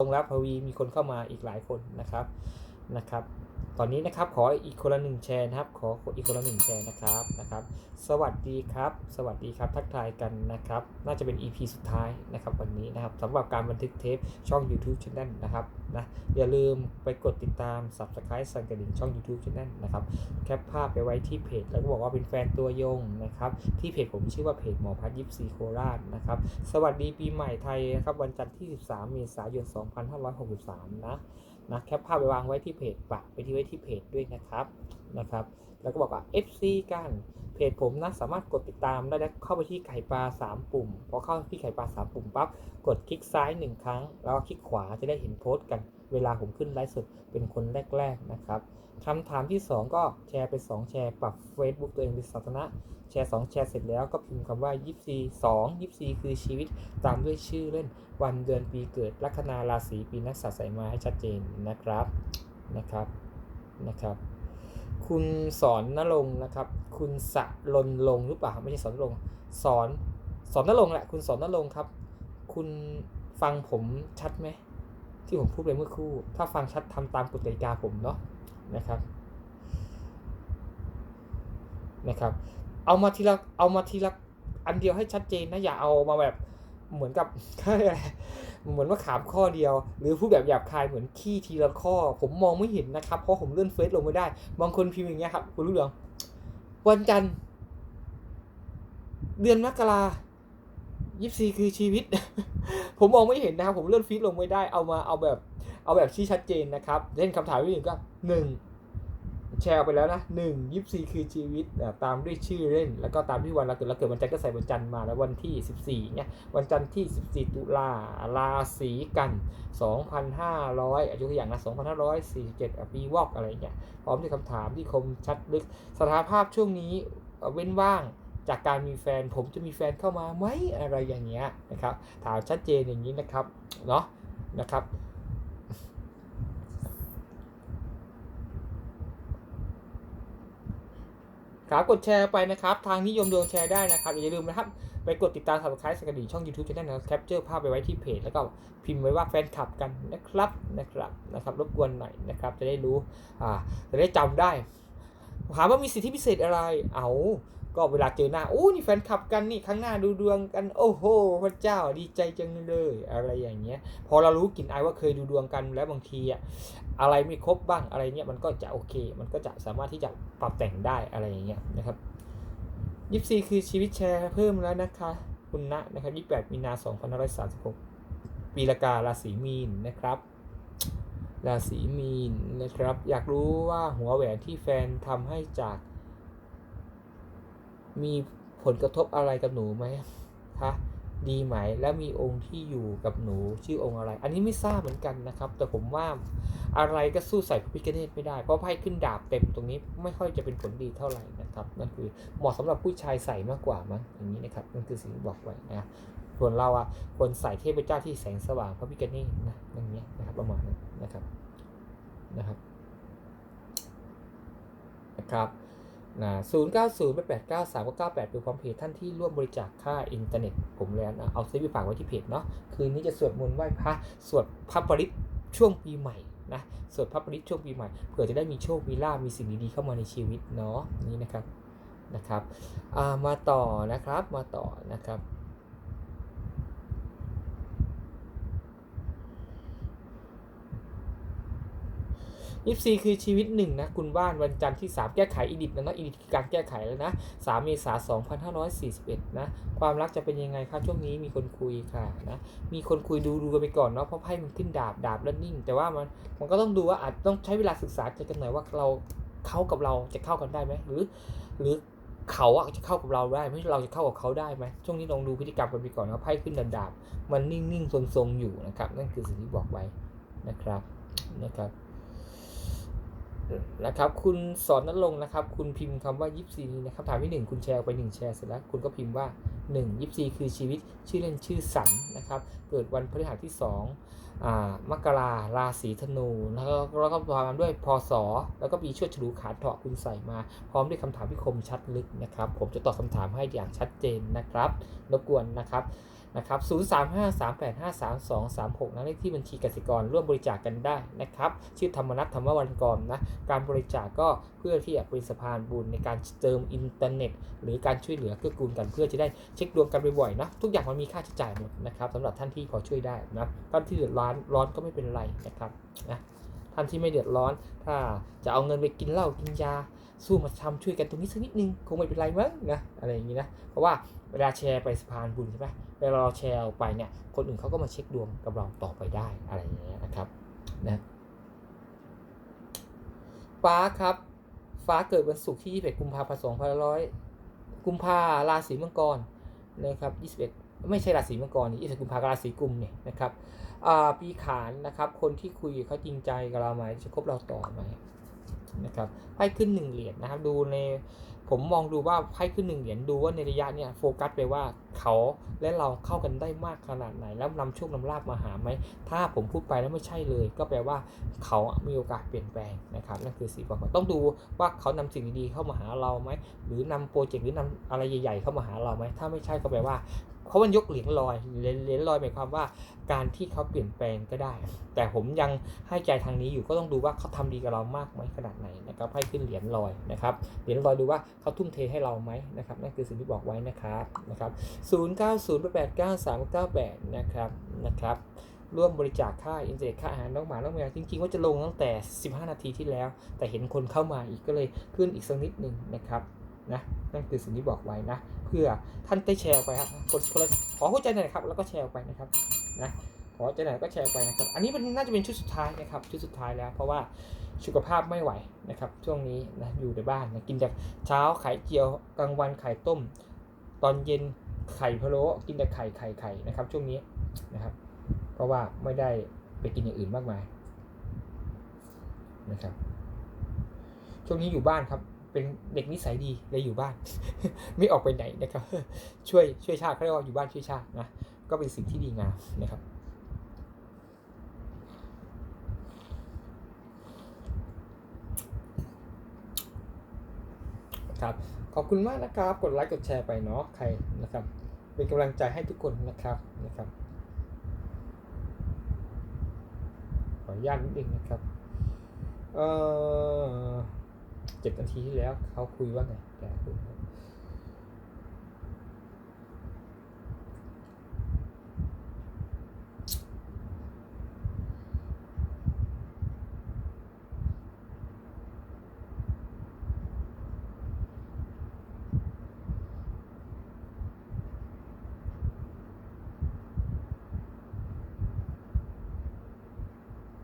รงรักพวีมีคนเข้ามาอีกหลายคนนะครับ นะครับ ตอนนี้นะครับขออีกคนละหนึ่งแชร์นะครับ ขออีกคนละหนึ่งแชร์นะครับนะครับ สวัสดีครับ สวัสดีครับทักทายกันนะครับ น่าจะเป็น EP สุดท้ายนะครับวันนี้นะครับสำหรับการบันทึกเทปช่อง YouTube Channel นะครับนะอย่าลืมไปกดติดตาม Subscribe สั่นกระดิ่งช่อง YouTube Channel นะครับแคปภาพไปไว้ที่เพจ แล้วก็บอกว่าเป็นแฟนตัวยงนะครับที่เพจผมชื่อว่าเพจหมอพัฒยิปซีโคราชนะครับสวัสดีปีใหม่ไทยนะครับวันจันทร์ที่ 13 เมษายน 2563 นะ นะแคปภาพไปวางไว้ที่เพจปักไปที่ไว้ที่เพจด้วยนะครับนะครับ แล้วก็บอกว่า FC กันเพจผมนะสามารถกดติดตามได้แล้วเข้าไปที่ไข่ปลา 3 ปุ่มพอเข้าที่ไข่ปลา 3 ปุ่มปั๊บกดคลิกซ้าย 1 ครั้ง แล้วก็คลิกขวาจะได้เห็นโพสต์กันเวลาผมขึ้นไลฟ์สดเป็นคนแรก ๆนะครับคำถามที่ 2 ก็แชร์ไป 2 แชร์ปรับ Facebook ตัวเองเป็นสาธารณะ แชร์ 2 แชร์เสร็จแล้วก็พิมพ์คำว่า 24 2 24 คือชีวิตตามด้วยชื่อเล่นวันเดือนปีเกิดลัคนาราศีปีนักษัตริย์ใส่มาให้ชัดเจนนะครับนะครับนะครับ คุณสอนนรงนะครับ คุณสะลนลงหรือเปล่าไม่ใช่สอนนรงสอนสอนนรงแหละคุณสอนนรงค์ครับ คุณฟังผมชัดไหมที่ผมพูดไปเมื่อครู่ ถ้าฟังชัดทำตามกฎกติกาผมเนาะนะครับนะครับ เอามาทีละเอามาทีละอันเดียวให้ชัดเจนนะอย่าเอามาแบบเหมือนกับเหมือนว่าขามข้อเดียว หรือพูดแบบหยาบคายเหมือนขี้ทีละข้อ ผมมองไม่เห็นนะครับ เพราะผมเลื่อนเฟซลงไม่ได้ บางคนพิมพ์อย่างเงี้ยครับคุณรู้เหรอวันจันทร์เดือนมกรายี่สี่คือชีวิต ผมมองไม่เห็นนะครับ ผมเลื่อนฟีดลงไม่ได้เอามาเอาแบบ เอาแบบที่ชัดเจนนะครับเช่นคำถามที่หนึ่งก็หนึ่ง แชร์ไปแล้วนะหนึ่งยี่สี่คือชีวิตตามด้วยชื่อเล่น แล้วก็ตามที่วันเราเกิดเราเกิดวันจันทร์ก็ใส่วันจันทร์มาแล้ววันที่สิบสี่เนี่ยวันจันทร์ที่สิบสี่ตุลาราศีกันสองพันห้าร้อยอายุตัวอย่างนะสองพันห้าร้อยสี่สิบเจ็ดปีวอกอะไรเงี้ยพร้อมด้วยคำถามที่คมชัดลึกสถานภาพช่วงนี้เว้นว่างจากการมีแฟนผมจะมีแฟนเข้ามาไหมอะไรอย่างเงี้ยนะครับถามชัดเจนอย่างนี้นะครับเนาะนะครับ ครับกดแชร์ไปนะครับ ทางนิยมดวงแชร์ได้นะครับ อย่าลืมนะครับ ไปกดติดตาม subscribe สกดิ่งช่อง YouTube Channel นะครับแคปเจอร์ภาพไปไว้ที่เพจ แล้วก็พิมพ์ไว้ว่าแฟนคลับกันนะครับนะครับนะครับรบกวนหน่อยนะครับ จะได้รู้อ่าจะได้จำได้ถามว่ามีสิทธิพิเศษอะไร เอาก็เวลาเจอหน้าโอ้นี่แฟนคลับกันนี่ครั้งหน้าดูดวงกัน โอ้โหพระเจ้าดีใจจังเลย อะไรอย่างเงี้ย พอเรารู้กลิ่นอายว่าเคยดูดวงกันแล้วบางทีอะ อะไรไม่ครบบ้างอะไรเงี้ยมันก็จะโอเค มันก็จะสามารถที่จะปรับแต่งได้อะไรอย่างเงี้ยนะครับยิปซีคือชีวิตแชร์เพิ่มแล้วนะคะ คุณณนะครับ28มีนา2536ปีละการาศีมีนนะครับราศีมีนนะครับ อยากรู้ว่าหัวแหวนที่แฟนทำให้จาก มีผลกระทบอะไรกับหนูไหมคะ ดีไหม แล้วมีองค์ที่อยู่กับหนูชื่อองค์อะไร อันนี้ไม่ทราบเหมือนกันนะครับ แต่ผมว่าอะไรก็สู้ใส่พระพิฆเนศไม่ได้ เพราะไพ่ขึ้นดาบเต็มตรงนี้ไม่ค่อยจะเป็นผลดีเท่าไหร่นะครับ นั่นคือเหมาะสำหรับผู้ชายใส่มากกว่ามั้งอย่างนี้นะครับ นั่นคือสิ่งที่บอกไว้นะส่วนเราอะควรใส่เทพเจ้าที่แสงสว่างพระพิฆเนศนะอย่างเงี้ยนะครับประมาณนั้นนะครับนะครับนะครับ นะศูนย์เก้าศูนย์แปดเก้าสามเก้าแปดเป็นความเพจท่านที่ร่วมบริจาคค่าอินเทอร์เน็ต ผมแล้วนะเอาซื้อไปฝากไว้ที่เพจเนาะคืนนี้จะสวดมนต์ไหว้พระสวดพระปริตช่วงปีใหม่นะสวดพระปริตช่วงปีใหม่เผื่อจะได้มีโชคมีลาบมีสิ่งดีๆเข้ามาในชีวิตเนาะนี่นะครับนะครับมาต่อนะครับมาต่อนะครับ ยี่สี่คือชีวิตหนึ่งนะคุณบ้านวันจันทร์ที่ 3 แก้ไขอีดิทนะเนาะอีดิทคือการแก้ไขแล้วนะ3เมษายน2541 นะ ความรักจะเป็นยังไงคะช่วงนี้มีคนคุยค่ะนะมีคนคุยดูดูกันไปก่อนเนาะเพราะไพ่มันขึ้นดาบดาบแล้วนิ่ง แต่ว่ามันมันก็ต้องดูว่าอาจต้องใช้เวลาศึกษาใจกันหน่อยว่าเราเขากับเราจะเข้ากันได้ไหมหรือ หรือเขาอะจะเข้ากับเราได้ไหมเราจะเข้ากับเขาได้ไหมช่วงนี้ลองดูพฤติกรรมกันไปก่อนนะไพ่ขึ้นดาบดาบมันนิ่งๆทรงๆอยู่นะครับนั่นคือสิ่งที่บอกไว้นะครับนะครับ นะครับ คุณสอนนรงค์นะครับ คุณพิมพ์คำว่ายิปซีนะครับถามที่หนึ่งคุณแชร์ออกไปหนึ่งแชร์เสร็จแล้ว คุณก็พิมพ์ว่าหนึ่งยิปซีคือชีวิตชื่อเล่นชื่อสันนะครับ เกิดวันพฤหัสที่สองอ่ามกราราศีธนูแล้วก็แล้วก็ตามด้วยพศแล้วก็ปีชวดฉลูขาเถาะคุณใส่มา พร้อมด้วยคำถามที่คมชัดลึกนะครับ ผมจะตอบคำถามให้อย่างชัดเจนนะครับรบกวนนะครับ นะครับ0353853236นะเลขที่บัญชีกสิกรร่วมบริจาคกันได้นะครับ ชื่อธรรมนัทธรรมวันกรนะ การบริจาคก็เพื่อที่จะเป็นสะพานบุญในการเติมอินเทอร์เน็ต หรือการช่วยเหลือเกื้อกูลกันเพื่อจะได้เช็คดวงกันบ่อยๆนะ ทุกอย่างมันมีค่าใช้จ่ายหมดนะครับสำหรับท่านที่พอช่วยได้นะท่านที่เดือดร้อนร้อนก็ไม่เป็นไรนะครับนะท่านที่ไม่เดือดร้อน ถ้าจะเอาเงินไปกินเหล้ากินยา สู้มาทำช่วยกันตรงนี้สักนิดนึงคงไม่เป็นไรมั้งนะอะไรอย่างนี้นะเพราะว่าเวลาแชร์ไปสะพานบุญใช่ไหมเวลาเราแชร์ออกไปเนี่ยคนอื่นเขาก็มาเช็คดวงกับเราต่อไปได้อะไรอย่างเงี้ยนะครับนะฟ้าครับ ฟ้าเกิดวันศุกร์ที่21กุมภาพันธ์2500กุมภาราศีมังกรนะครับ21 ไม่ใช่ราศีมังกรนี่21กุมภาราศีกุมเนี่ยนะครับอ่าปีขานนะครับ คนที่คุยเขาจริงใจกับเราไหมจะคบเราต่อไหม นะครับไพ่ขึ้นหนึ่งเหรียญนะครับ ดูในผมมองดูว่าไพ่ขึ้นหนึ่งเหรียญดูว่าในระยะเนี่ยโฟกัสไปว่าเขาและเราเข้ากันได้มากขนาดไหน แล้วนำโชคนำลาบมาหาไหม ถ้าผมพูดไปแล้วไม่ใช่เลย ก็แปลว่าเขามีโอกาสเปลี่ยนแปลงนะครับนั่นคือสีบอกว่าต้องดูว่าเขานำสิ่งดีๆเข้ามาหาเราไหมหรือนำโปรเจกต์หรือนำอะไรใหญ่ ๆ เข้ามาหาเราไหมถ้าไม่ใช่ก็แปลว่า เขามันยกเหรียญลอยเหรียญลอยหมายความว่า การที่เขาเปลี่ยนแปลงก็ได้ แต่ผมยังให้ใจทางนี้อยู่ก็ต้องดูว่าเขาทำดีกับเรามากไหมขนาดไหนนะครับให้ขึ้นเหรียญลอยนะครับเหรียญลอยดูว่าเขาทุ่มเทให้เราไหมนะครับนั่นคือสิ่งที่บอกไว้นะครับนะครับ0 9 0 8 9 3 9 8นะครับนะครับร่วมบริจาคค่าอินเทอร์เน็ตค่าอาหารน้องหมาน้องแมวจริงๆว่าจะลงตั้งแต่ 15 นาทีที่แล้ว แต่เห็นคนเข้ามาอีกก็เลยขึ้นอีกสักนิดหนึ่งนะครับ นะนั่นคือสิ่งที่บอกไว้นะ เพื่อท่านได้แชร์ไปครับกดขอหัวใจหน่อยครับ แล้วก็แชร์ไปนะครับนะขอใจหน่อยก็แชร์ไปนะครับ อันนี้เป็นน่าจะเป็นชุดสุดท้ายนะครับ ชุดสุดท้ายแล้วเพราะว่าสุขภาพไม่ไหวนะครับช่วงนี้นะอยู่ในบ้านนะกินจากเช้าไข่เจียวกลางวันไข่ต้ม ตอนเย็นไข่พะโล้กินแต่ไข่ไข่ไข่นะครับ ช่วงนี้นะครับ เพราะว่าไม่ได้ไปกินอย่างอื่นมากมายนะครับ ช่วงนี้อยู่บ้านครับ เป็นเด็กนิสัยดีเลยอยู่บ้าน ไม่ออกไปไหนนะครับ ช่วยช่วยชาติเขาเรียกว่าอยู่บ้านช่วยชาตินะก็เป็นสิ่งที่ดีงามนะครับครับขอบคุณมากนะครับ กดไลค์กดแชร์ไปเนาะใครนะครับ เป็นกำลังใจให้ทุกคนนะครับนะครับขออนุญาตนิดนึงนะครับ เอ่อ เจ็ดนาทีที่แล้วเขาคุยว่าไงแกคุยว่า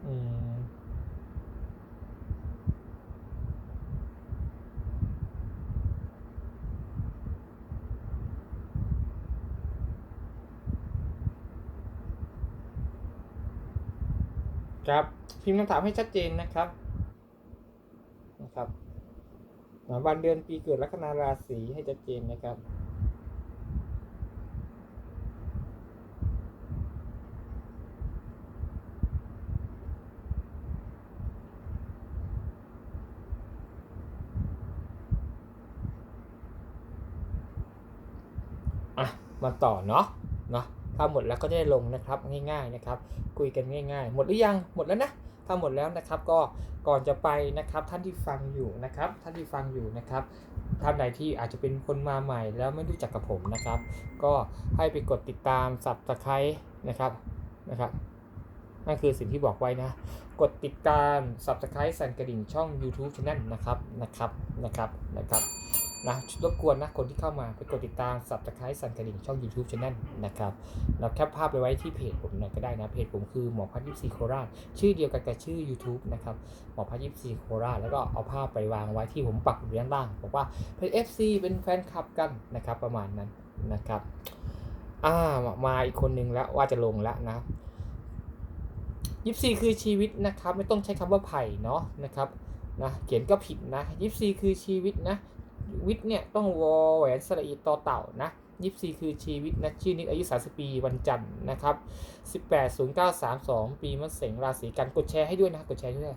อืม ครับ พิมพ์คำถามให้ชัดเจนนะครับนะครับวันเดือนปีเกิดลัคนาราศีให้ชัดเจนนะครับมาต่อเนาะ เนาหมดแล้วก็จะได้ลงนะครับง่ายๆนะครับ คุยกันง่ายๆ หมดหรือยังหมดแล้วนะถ้าหมดแล้วนะครับก็ก่อนจะไปนะครับท่านที่ฟังอยู่นะครับ ท่านที่ฟังอยู่นะครับท่านใดที่อาจจะเป็นคนมาใหม่แล้วไม่รู้จักกับผมนะครับ ก็ให้ไปกดติดตามสับตะไคร้นะครับนะครับ นั่นคือสิ่งที่บอกไว้นะ กดติดตาม subscribe สั่นกระดิ่งช่อง YouTube Channel นะครับนะครับนะครับนะครับนะรบกวนนะคนที่เข้ามาไปกดติดตาม subscribe สั่นกระดิ่งช่อง YouTube Channel นะครับเราแคปภาพไปไว้ที่เพจผมหน่อยก็ได้นะ เพจผมคือหมอพัฒยิปซีโคราช ชื่อเดียวกันกับชื่อ YouTube นะครับหมอพัฒยิปซีโคราช แล้วก็เอาภาพไปวางไว้ที่ผมปักอยู่ด้านล่างบอกว่าเป็น FC เป็นแฟนคลับกันนะครับประมาณนั้นนะครับอ่ามาอีกคนนึงแล้วว่าจะลงแล้วนะ ยิปซีคือชีวิตนะครับ ไม่ต้องใช้คำว่าไผ่เนาะนะครับนะเขียนก็ผิดนะยิปซีคือชีวิตนะ วิทย์เนี่ยต้องวอแหวนสระอีต่อเต่านะยิปซีคือชีวิตนะชื่อนี้อายุ30ปีวันจันทร์นะครับ180932 ปีมะเสงราศีกันกดแชร์ให้ด้วยนะกดแชร์ด้วย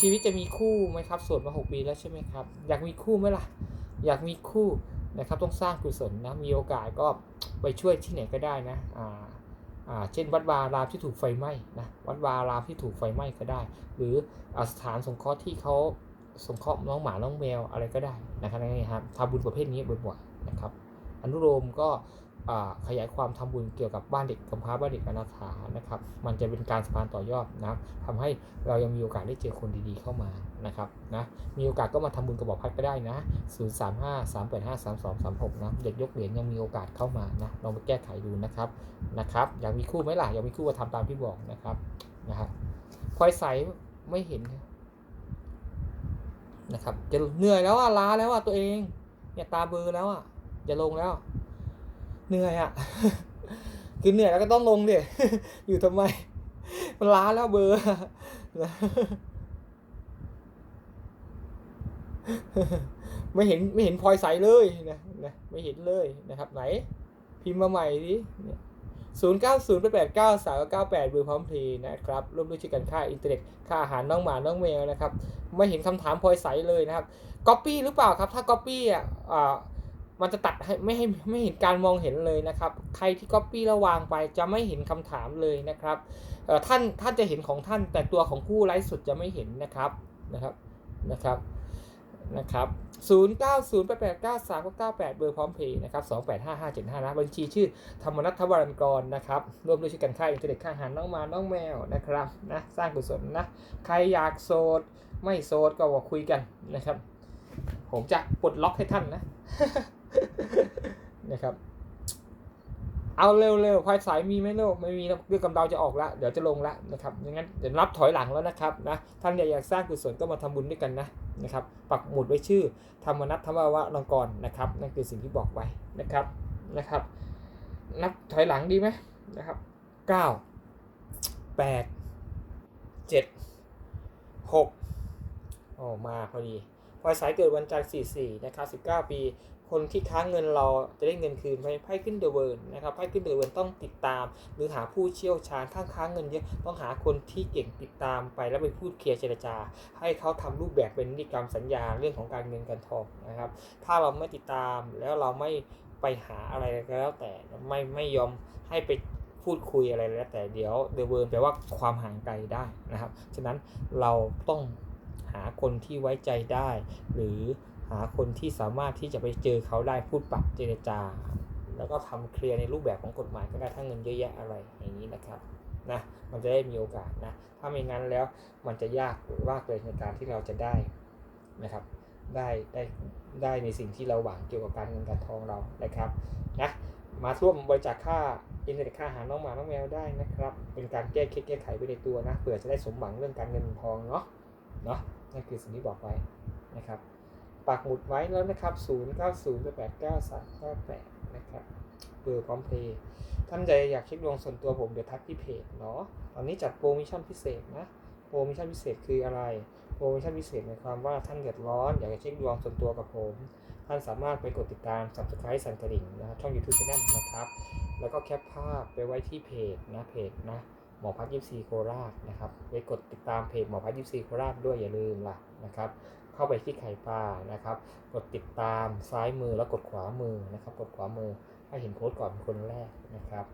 ชีวิตจะมีคู่ไหมครับโสดมา6ปีแล้วใช่ไหมครับ อยากมีคู่ไหมล่ะ อยากมีคู่นะครับต้องสร้างกุศลนะมีโอกาสก็ไปช่วยที่ไหนก็ได้นะอ่า เช่น วัดวารามที่ถูกไฟไหม้นะวัดวารามที่ถูกไฟไหม้ก็ได้ หรือสถานสงเคราะห์ที่เขาสงเคราะห์น้องหมาน้องแมวอะไรก็ได้นะครับนี่ครับทำบุญประเภทนี้บ่อยๆนะครับอนุโลมก็ ขยายความทำบุญเกี่ยวกับบ้านเด็กกำพร้าบ้านเด็กอนาถานะครับ มันจะเป็นการสะพานต่อยอดนะทำให้เรายังมีโอกาสได้เจอคนดีๆเข้ามานะครับนะมีโอกาสก็มาทำบุญกระบอกพัดก็ได้นะ 0 3 5 3 8 5 3 2 3 6นะเด็กยกเหรียญยังมีโอกาสเข้ามานะลองไปแก้ไขดูนะครับนะครับอยากมีคู่ไหมล่ะอยากมีคู่ก็ทำตามที่บอกนะครับนะครับพลอยใสไม่เห็นนะครับจะเหนื่อยแล้วอะล้าแล้วอะตัวเองเนี่ยตาเบลอแล้วอะจะลงแล้ว เหนื่อยอะคือเหนื่อยแล้วก็ต้องลงดิอยู่ทำไม มันล้าแล้วเบอร์ไม่เห็นไม่เห็นพลอยใสเลยนะนะไม่เห็นเลยนะครับ ไหน พิมพ์มาใหม่ดิศูนย์เก้าศูนย์แปดเก้าสามเก้าแปดเบอร์พร้อมเพย์นะครับร่วมด้วยช่วยกันค่าอินเทอร์เน็ตค่าอาหารน้องหมาน้องแมวนะครับ ไม่เห็นคำถามพลอยใสเลยนะครับก๊อปปี้หรือเปล่าครับ ถ้าก๊อปปี้อะอ่า มันจะตัดให้ไม่ให้ไม่เห็นการมองเห็นเลยนะครับ ใครที่ก๊อปปี้แล้วางไปจะไม่เห็นคำถามเลยนะครับเอ่อท่านท่านจะเห็นของท่านแต่ตัวของผู้ไลฟ์สดจะไม่เห็นนะครับนะครับนะครับนะครับ0 9 0 8 8 9 3 9 8เบอร์พร้อมเพย์นะครับ2 8 5 5 7 5นะบัญชีชื่อธรรมนัทวรันกรนะครับร่วมด้วยช่วยกันค่าอินเทอร์เน็ตค่าอาหารน้องมาน้องแมวนะครับนะสร้างกุศลนะใครอยากโสดไม่โสดก็มาคุยกันนะครับ ผมจะปลดล็อกให้ท่านนะ นะครับ เอาเร็วๆพายสายมีไหมลูกไม่มีแล้วเรื่องกำเดาจะออกละเดี๋ยวจะลงละนะครับอย่างนั้นเดี๋ยวนับถอยหลังแล้วนะครับนะท่านอยากสร้างกุศลก็มาทำบุญด้วยกันนะนะครับ ปักหมุดไว้ชื่อธรรมนัทธรรมวะลังกรนะครับ นั่นคือสิ่งที่บอกไว้นะครับนะครับ นับถอยหลังดีไหมนะครับเก้าแปดเจ็ดหกโอ้มาพอดี พลอยสายเกิดวันจันทร์44นะครับ19 ปี คนที่ค้างเงินเราจะได้เงินคืนไพ่ไพ่ขึ้นเดอะเวิร์นนะครับไพ่ขึ้นเดอะเวิร์นต้องติดตาม หรือหาผู้เชี่ยวชาญถ้าค้างเงินเยอะต้องหาคนที่เก่งติดตามไปแล้วไปพูดเคลียร์เจรจา ให้เขาทำรูปแบบเป็นนิติกรรมสัญญาเรื่องของการเงินการทองนะครับ ถ้าเราไม่ติดตามแล้วเราไม่ไปหาอะไรก็แล้วแต่ไม่ไม่ยอมให้ไปพูดคุยอะไรแล้วแต่เดี๋ยวเดอะเวิร์นแปลว่าความห่างไกลได้นะครับ ฉะนั้นเราต้อง หาคนที่ไว้ใจได้ หรือหาคนที่สามารถที่จะไปเจอเขาได้พูดปรับเจรจา แล้วก็ทำเคลียร์ในรูปแบบของกฎหมายก็ได้ถ้าเงินเยอะแยะอะไรอย่างนี้นะครับนะมันจะได้มีโอกาสนะถ้าไม่งั้นแล้วมันจะยากมากเลยในการที่เราจะได้นะครับได้ได้ได้ในสิ่งที่เราหวังเกี่ยวกับการเงินการทองเรานะครับนะมาร่วมบริจาคค่าอินเทอร์เน็ตค่าอาหารน้องหมาน้องแมวได้นะครับ เป็นการแก้เคล็ดแก้ไขไปในตัวนะเผื่อจะได้สมหวังเรื่องการเงินทองเนาะ เนาะนั่นคือสิ่งที่บอกไว้นะครับปักหมุดไว้แล้วนะครับ 0 9 0 8 9 3 9 8 นะครับ เบอร์พร้อมเพย์ท่านใดอยากเช็คดวงส่วนตัวผมเดี๋ยวทักที่เพจเนาะ ตอนนี้จัดโปรโมชั่นพิเศษนะ โปรโมชั่นพิเศษคืออะไร โปรโมชั่นพิเศษหมายความว่าท่านเดือดร้อน อยากจะเช็คดวงส่วนตัวกับผม ท่านสามารถไปกดติดตาม subscribe สั่นกระดิ่งนะครับช่อง YouTube Channel นะครับ แล้วก็แคปภาพไปไว้ที่เพจนะ เพจนะ หมอพัฒยิปซีโคราชนะครับไปกดติดตามเพจหมอพัฒยิปซีโคราชด้วยอย่าลืมล่ะนะครับ เข้าไปที่ไข่ปลานะครับ กดติดตามซ้ายมือแล้วกดขวามือนะครับ กดขวามือให้เห็นโพสต์ก่อนเป็นคนแรกนะครับ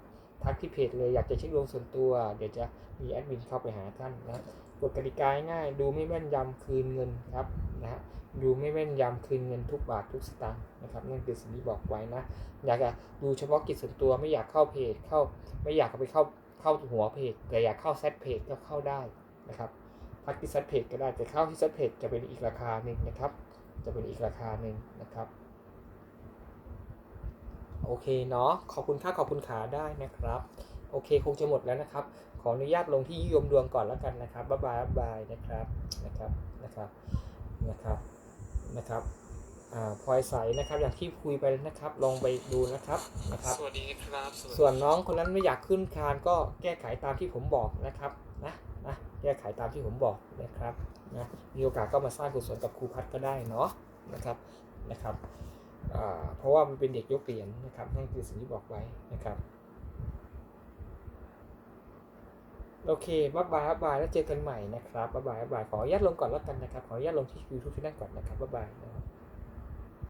ทักที่เพจเลยอยากจะเช็คดวงส่วนตัว เดี๋ยวจะมีแอดมินเข้าไปหาท่านนะกฎกติกาง่ายดูไม่แม่นยำคืนเงินครับนะฮะดูไม่แม่นยำคืนเงินทุกบาททุกสตางค์นะครับนั่นคือสิ่งที่บอกไว้นะ อยากจะดูเฉพาะกิจส่วนตัวไม่อยากเข้าเพจเข้า ไม่อยากไปเข้า เข้าหัวเพจแต่อยากเข้าแซดเพจก็เข้าได้นะครับทักที่แซดเพจก็ได้แต่เข้าที่แซดเพจจะเป็นอีกราคาหนึ่งนะครับ จะเป็นอีกราคาหนึ่งนะครับโอเคเนาะขอบคุณค่าขอบคุณขาได้นะครับ โอเคคงจะหมดแล้วนะครับ ขออนุญาตลงที่ยุยมดวงก่อนแล้วกันนะครับบ๊ายบายบ๊ายบายนะครับนะครับนะครับนะครับนะครับ พลอยใสนะครับอย่างที่คุยไปนะครับ ลองไปดูนะครับนะครับ สวัสดีครับสวัสดีส่วนน้องคนนั้นไม่อยากขึ้นคานก็แก้ไขตามที่ผมบอกนะครับนะนะแก้ไขตามที่ผมบอกนะครับนะมีโอกาสก็มาสร้างกุศลกับครูพัฒน์ก็ได้เนาะนะครับนะครับอ่าเพราะว่ามันเป็นเด็กยกเหรียญนะครับนั่นคือสิ่งที่บอกไว้นะครับโอเคบ๊ายบายบ๊ายบายแล้วเจอกันใหม่นะครับบ๊ายบายบ๊ายบายขออนุญาตลงก่อนแล้วกันนะครับ ขออนุญาตลงที่ YouTube ที่นั่นก่อนนะครับบ๊ายบายนะครับ